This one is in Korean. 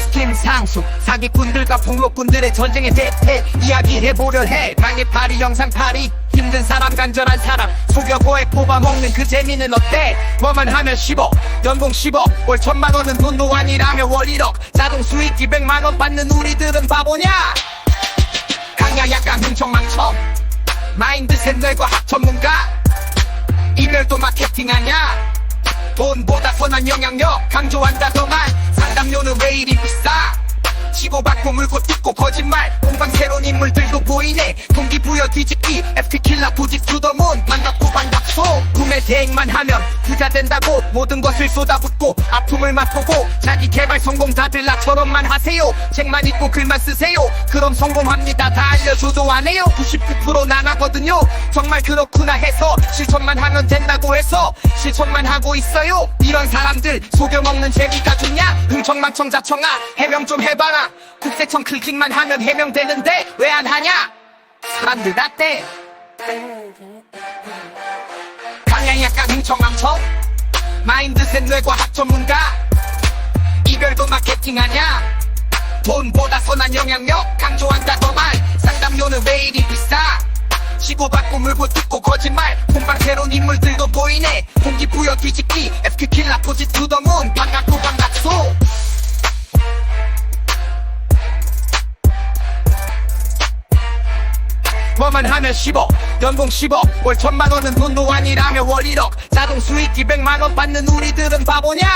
상수. 사기꾼들과 폭로꾼들의 전쟁의 대패. 이야기해보려 해. 망의 파리 영상 파리. 힘든 사람 간절한 사람. 속여 고액 뽑아먹는 그 재미는 어때? 뭐만 하면 10억 연봉 10억 월 천만 원은 돈도 아니라며 월 1억 자동 수익 200만 원 받는 우리들은 바보냐? 강야 약간 흥청망청. 마인드셋 뇌과 학 전문가? 이별도 마케팅하냐? 돈보다 선한 영향력 강조한다 더만 상담료는 왜 이리 비싸 치고받고 물고 뜯고 거짓말. 공방 새로운 인물들도 보이네. 동기부여 뒤집기. FT킬라 부직 투더문 반갑고 반갑소 구매 대행만 하면 부자 된다고 모든 것을 쏟아붓고 아픔을 맛보고 자기 개발 성공 다들 나처럼만 하세요. 책만 읽고 글만 쓰세요. 그럼 성공합니다. 다 알려줘도 안 해요. 99%난 하거든요. 정말 그렇구나 해서 실천만 하면 된다고 해서 실천만 하고 있어요. 이런 사람들 속여먹는 재미가 좋냐? 흥청망청 자청아. 해명 좀 해봐라 국세청 클릭만 하면 해명되는데 왜 안 하냐? 사람들 나때. 강양 약간 흥청망청? 마인드셋 뇌과 학 전문가? 이별도 마케팅하냐 돈보다 선한 영향력? 강조한다더만? 상담료는 왜 이리 비싸? 치고받고 물고 뜯고 거짓말? 본방 새로운 인물들도 보이네. 동기부여 뒤집기 FQ킬라 포지 투더문. 반갑고 반갑소 뭐만 하면 10억 연봉 10억 월 천만 원은 돈도 아니라며 월 1억 자동 수익 200만 원 받는 우리들은 바보냐